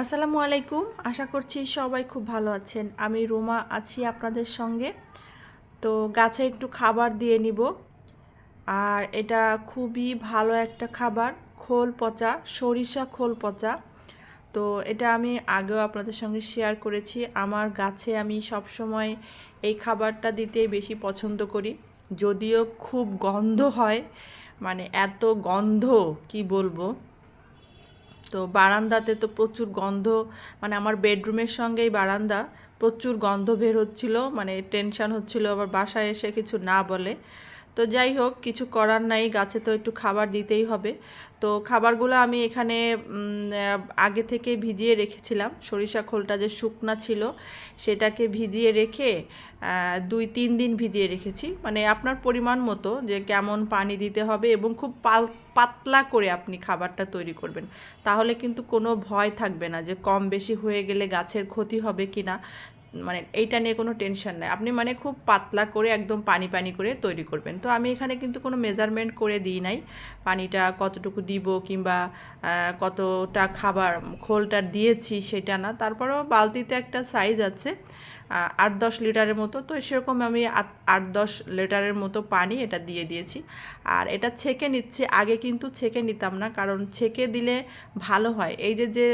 আসসালামু আলাইকুম। আশা করছি সবাই খুব ভালো আছেন। আমি রোমা আছি আপনাদের সঙ্গে। তো গাছে একটু খাবার দিয়ে নিব। আর এটা খুবই ভালো একটা খাবার। খোল পচা, সরিষা খোল পচা। তো এটা আমি আগেও আপনাদের সঙ্গে শেয়ার করেছি। আমার গাছে আমি সব সময় এই খাবারটা দিতেই বেশি পছন্দ করি। যদিও খুব গন্ধ হয়। মানে এত গন্ধ, কি বলব? তো বারান্দাতে তো প্রচুর গন্ধ মানে আমার বেডরুমের সঙ্গেই বারান্দা, প্রচুর গন্ধ বের হচ্ছিল মানে টেনশান হচ্ছিল, আবার বাসায় এসে কিছু না বলে। তো যাই হোক, কিছু করার নাই, গাছে তো একটু খাবার দিতেই হবে। তো খাবারগুলো আমি এখানে আগে থেকে ভিজিয়ে রেখেছিলাম। সরিষা খোলটা যে শুকনা ছিল, সেটাকে ভিজিয়ে রেখে দুই তিন দিন ভিজিয়ে রেখেছি। মানে আপনার পরিমাণ মতো যে কেমন পানি দিতে হবে এবং খুব পাল, পাতলা করে আপনি খাবারটা তৈরি করবেন। তাহলে কিন্তু কোনো ভয় থাকবে না যে কম বেশি হয়ে গেলে গাছের ক্ষতি হবে কি না মানে এইটা নিয়ে কোনো টেনশন নেই। আপনি মানে খুব পাতলা করে একদম পানি পানি করে তৈরি করবেন। তো আমি এখানে কিন্তু কোনো মেজারমেন্ট করে দিই নাই। পানিটা কতটুকু দিব কিংবা কতটা খাবার খোলটা দিয়েছি সেটা না। তারপরেও বালতিতে একটা সাইজ আছে। আট দশ লিটারের মতো। তো সেরকম আমি আট দশ লিটারের মতো পানি এটা দিয়ে দিয়েছি। আর এটা ছেঁকে নিচ্ছে। আগে কিন্তু ছেঁকে নিতাম না, কারণ ছেঁকে দিলে ভালো হয়। এই যে যে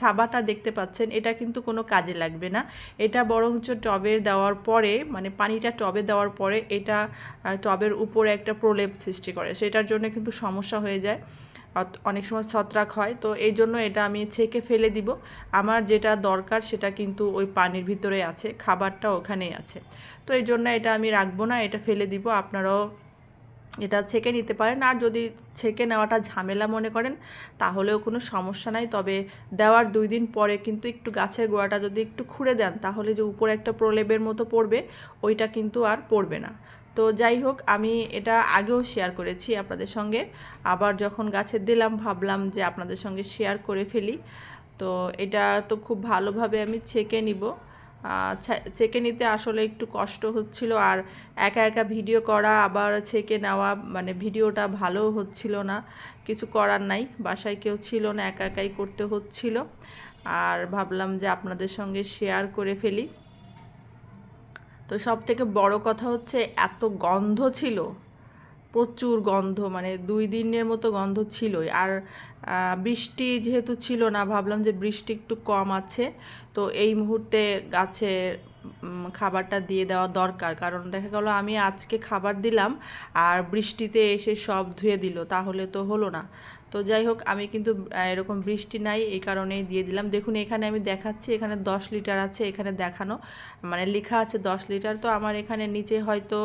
সাবাটা দেখতে পাচ্ছেন, এটা কিন্তু কোনো কাজে লাগবে না। এটা বরঞ্চ টবে দেওয়ার পরে মানে পানিটা টবে দেওয়ার পরে এটা টবের উপরে একটা প্রলেপ সৃষ্টি করে। সেটার জন্য কিন্তু সমস্যা হয়ে যায়। অনেক সময় ছত্রাক হয়, তো এই জন্য এটা আমি ছেঁকে ফেলে দিব। আমার যেটা দরকার সেটা কিন্তু ওই পানির ভিতরে আছে, খাবারটা ওখানেই আছে। তো এই জন্য এটা আমি রাখব না, এটা ফেলে দিব, আপনারাও এটা ছেঁকে নিতে পারেন। আর যদি ছেঁকে নেওয়াটা ঝামেলা মনে করেন, তাহলেও কোনো সমস্যা নাই। তবে দেওয়ার দুই দিন পরে কিন্তু একটু গাছের গোড়াটা যদি একটু খুঁড়ে দেন, তাহলে যে উপরে একটা প্রলেপের মতো পড়বে, ওইটা কিন্তু আর পড়বে না। তো যাই হোক, আমি এটা আগেও শেয়ার করেছি আপনাদের সঙ্গে। আবার যখন গাছে দিলাম, ভাবলাম যে আপনাদের সঙ্গে শেয়ার করে ফেলি। তো এটা তো খুব ভালোভাবে আমি ছেঁকে নিব। ছেঁকে নিতে আসলে একটু কষ্ট হচ্ছিল আর একা একা ভিডিও করা, আবার ছেঁকে নেওয়া মানে ভিডিওটা ভালো হচ্ছিল না। কিছু করার নাই, বাসায় কেউ ছিল না, একা একাই করতে হচ্ছিল। আর ভাবলাম যে আপনাদের সঙ্গে শেয়ার করে ফেলি। তো সব থেকে বড় কথা হচ্ছে এত গন্ধ ছিল, প্রচুর গন্ধ মানে দুই দিনের মতো গন্ধ ছিলই। আর বৃষ্টি যেহেতু ছিল না, ভাবলাম যে বৃষ্টি একটু কম আছে, তো এই মুহূর্তে গাছে খাবারটা দিয়ে দেওয়া দরকার। কারণ দেখা গেল আমি আজকে খাবার দিলাম আর বৃষ্টিতে এসে সব ধুয়ে দিল, তাহলে তো হলো না। তো যাই হোক, আমি কিন্তু এরকম বৃষ্টি নাই, এই কারণেই দিয়ে দিলাম। দেখুন, এখানে আমি দেখাচ্ছি, এখানে দশ লিটার আছে, এখানে দেখানো। মানে লেখা আছে দশ লিটার, তো আমার এখানে নিচে হয়তো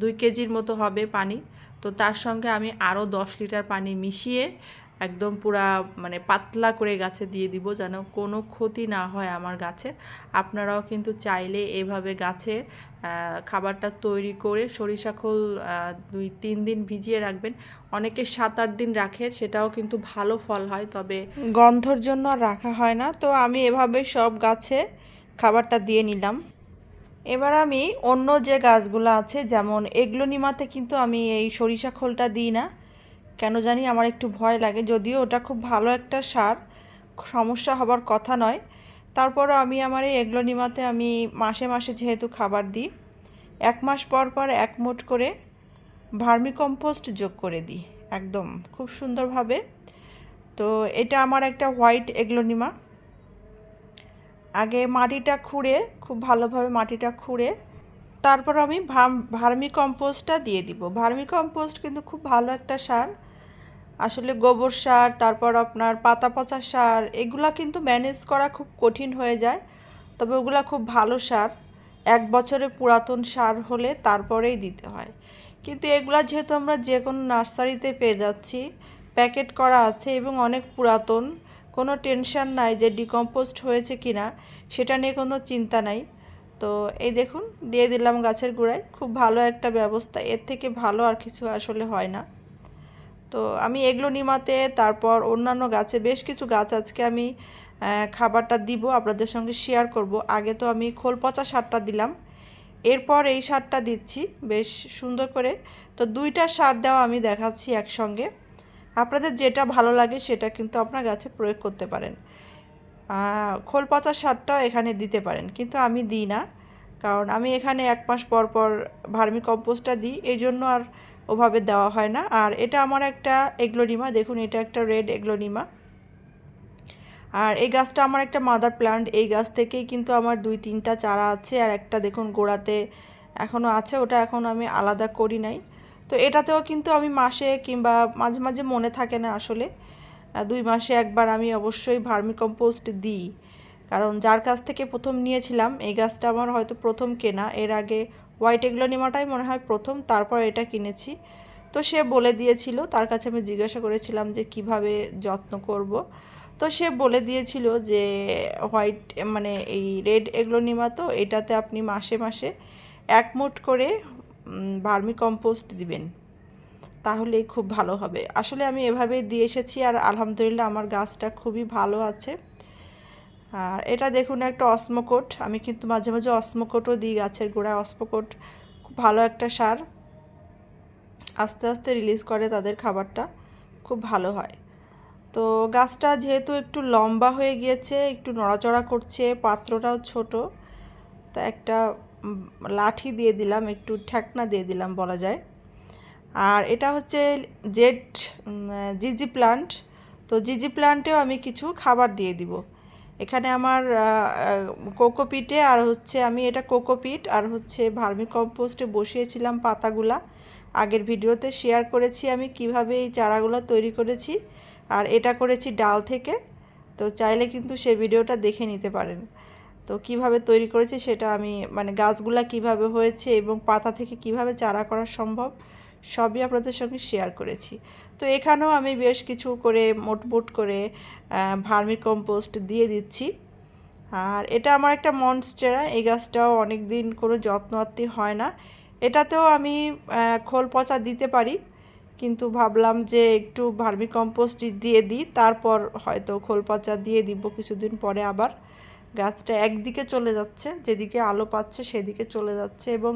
দুই কেজির মতো হবে পানি। তো তার সঙ্গে আমি আরও দশ লিটার পানি মিশিয়ে একদম পুরা মানে পাতলা করে গাছে দিয়ে দিব যেন কোনো ক্ষতি না হয় আমার গাছে। আপনারাও কিন্তু চাইলে এভাবে গাছে খাবারটা তৈরি করে সরিষা খোল দুই, তিন দিন ভিজিয়ে রাখবেন। অনেকে সাত, আট দিন রাখে, সেটাও কিন্তু ভালো ফল হয়, তবে গন্ধর জন্য আর রাখা হয় না। তো আমি এভাবে সব গাছে খাবারটা দিয়ে নিলাম। এবার আমি অন্য যে গাছগুলো আছে, যেমন এগলোনিমাতে কিন্তু আমি এই সরিষা খোলটা দিই না। কেন জানি আমার একটু ভয় লাগে, যদিও ওটা খুব ভালো একটা সার, সমস্যা হবার কথা নয়। তারপরও আমি আমার এই এগলোনিমাতে আমি মাসে মাসে যেহেতু খাবার দিই, এক মাস পর পর এক মুঠ করে ভার্মি কম্পোস্ট যোগ করে দিই, একদম খুব সুন্দরভাবে। তো এটা আমার একটা হোয়াইট এগলোনিমা। আগে মাটিটা খুঁড়ে, খুব ভালোভাবে মাটিটা খুঁড়ে, তারপর আমি ভার্মি কম্পোস্টটা দিয়ে দিব। ভার্মি কম্পোস্ট কিন্তু খুব ভালো একটা সার আসলে গোবর সার, তারপর আপনার পাতা পচা সার, এগুলা কিন্তু ম্যানেজ করা খুব কঠিন হয়ে যায়। তবে ওগুলা খুব ভালো সার। এক বছরে পুরাতন সার হলে তারপরেই দিতে হয়। কিন্তু এগুলা যেহেতু আমরা যে কোনো নার্সারিতে পেয়ে যাচ্ছি, প্যাকেট করা আছে এবং অনেক পুরাতন, কোনো টেনশন নাই যে ডিকম্পোস্ট হয়েছে কি না সেটা নিয়ে কোনো চিন্তা নাই। তো এই দেখুন, দিয়ে দিলাম গাছের গোড়ায়। খুব ভালো একটা ব্যবস্থা, এর থেকে ভালো আর কিছু আসলে হয় না। তো আমি এগুলো নিমাতে, তারপর অন্যান্য গাছে বেশ কিছু গাছ আজকে আমি খাবারটা দিব, আপনাদের সঙ্গে শেয়ার করব। আগে তো আমি খোল পচা সারটা দিলাম। এরপর এই সারটা দিচ্ছি বেশ সুন্দর করে। তো দুইটা সার দেওয়া আমি দেখাচ্ছি একসঙ্গে। আপনাদের যেটা ভালো লাগে সেটা কিন্তু আপনার গাছে প্রয়োগ করতে পারেন। খোল পচা সারটাও এখানে দিতে পারেন, কিন্তু আমি দিই না। কারণ আমি এখানে এক মাস পর পর ভার্মি কম্পোস্টটা দিই, এই জন্য আর ওভাবে দেওয়া হয় না। আর এটা আমার একটা এগলোনিমা, দেখুন এটা একটা রেড এগলোনিমা। আর এই গাছটা আমার একটা মাদার প্লান্ট, এই গাছ থেকেই কিন্তু আমার দুই তিনটা চারা আছে। আর একটা দেখুন গোড়াতে এখনও আছে, ওটা এখন আমি আলাদা করি নাই। তো এটাতেও কিন্তু আমি মাসে কিংবা মাঝে মাঝে মনে থাকে না আসলে। দুই মাসে একবার আমি অবশ্যই ভার্মি কম্পোস্ট দিই। কারণ যার কাছ থেকে প্রথম নিয়েছিলাম, এই গাছটা আমার হয়তো প্রথম কেনা, এর আগে হোয়াইট এগ্লোনিমাটাই মনে হয় প্রথম, তারপর এটা কিনেছি। তো সে বলে দিয়েছিল, তার কাছে আমি জিজ্ঞাসা করেছিলাম যে কীভাবে যত্ন করব। তো সে বলে দিয়েছিল যে হোয়াইট মানে এই রেড এগ্লোনিমা তো, এটাতে আপনি মাসে মাসে এক করে ভার্মি কম্পোস্ট দিবেন। তাহলেই খুব ভালো হবে। আসলে আমি এভাবেই দিয়ে এসেছি আর আলহামদুলিল্লাহ আমার গাছটা খুবই ভালো আছে। আর এটা দেখুন একটা অসমোকোট। আমি কিন্তু মাঝে মাঝে অসমোকোটও দিই গাছের গোড়ায়। অসমোকোট খুব ভালো একটা সার। আস্তে আস্তে রিলিজ করে তাদের খাবারটা। খুব ভালো হয়। তো গাছটা যেহেতু একটু লম্বা হয়ে গিয়েছে, একটু নড়াচড়া করছে, পাত্রটাও ছোট, তা একটা লাঠি দিয়ে দিলাম, একটু ঠেকনা দিয়ে দিলাম বলা যায়। আর এটা হচ্ছে জেড জিজি প্লান্ট। তো জিজি প্লান্টেও আমি কিছু খাবার দিয়ে দিব। এখানে আমার কোকোপিটে আর হচ্ছে আমি এটা কোকোপিট আর হচ্ছে ভার্মি কম্পোস্টে বসিয়েছিলাম পাতাগুলা। আগের ভিডিওতে শেয়ার করেছি আমি কীভাবে এই চারাগুলো তৈরি করেছি আর এটা করেছি ডাল থেকে। তো চাইলে কিন্তু সে ভিডিওটা দেখে নিতে পারেন। তো কীভাবে তৈরি করেছি সেটা আমি মানে গাছগুলা কীভাবে হয়েছে এবং পাতা থেকে কীভাবে চারা করা সম্ভব সবই আপনাদের সঙ্গে শেয়ার করেছি। তো এখানেও আমি বেশ কিছু করে মোটমুট করে ভার্মি কম্পোস্ট দিয়ে দিচ্ছি। আর এটা আমার একটা মনস্টেরা, এই গাছটাও অনেক দিন কোনো যত্ন আত্তি হয় না। এটাতেও আমি খোল পচা দিতে পারি, কিন্তু ভাবলাম যে একটু ভার্মি কম্পোস্ট দিয়ে দিই, তারপর হয়তো খোল পচা দিয়ে দিব কিছুদিন পরে আবার। গাছটা একদিকে চলে যাচ্ছে, যেদিকে আলো পাচ্ছে সেদিকে চলে যাচ্ছে এবং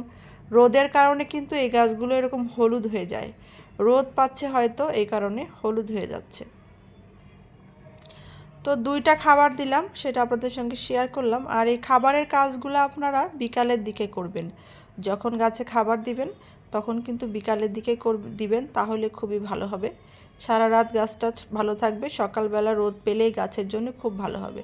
রোদের কারণে কিন্তু এই গাছগুলো এরকম হলুদ হয়ে যায়। রোদ পাচ্ছে হয়তো এই কারণে হলুদ হয়ে যাচ্ছে। তো দুইটা খাবার দিলাম, সেটা আপনাদের সঙ্গে শেয়ার করলাম। আর এই খাবারের কাজগুলো আপনারা বিকালের দিকে করবেন। যখন গাছে খাবার দিবেন, তখন কিন্তু বিকালের দিকে কর- দিবেন, তাহলে খুবই ভালো হবে। সারা রাত গাছটা ভালো থাকবে, সকালবেলা রোদ পেলেই গাছের জন্য খুব ভালো হবে।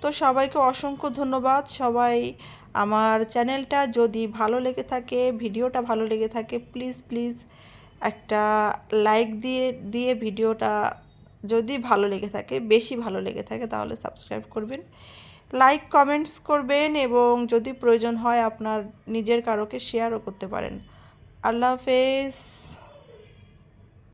তো সবাইকে অসংখ্য ধন্যবাদ। সবাই আমার চ্যানেলটা যদি ভালো লেগে থাকে, ভিডিওটা ভালো লেগে থাকে প্লিজ প্লিজ একটা লাইক দিয়ে দিয়ে ভিডিওটা যদি ভালো লেগে থাকে, বেশি ভালো লেগে থাকে, তাহলে সাবস্ক্রাইব করবেন। লাইক কমেন্টস করবেন এবং যদি প্রয়োজন হয় আপনার নিজের কারোকে শেয়ারও করতে পারেন। আল্লাহ হাফেজ।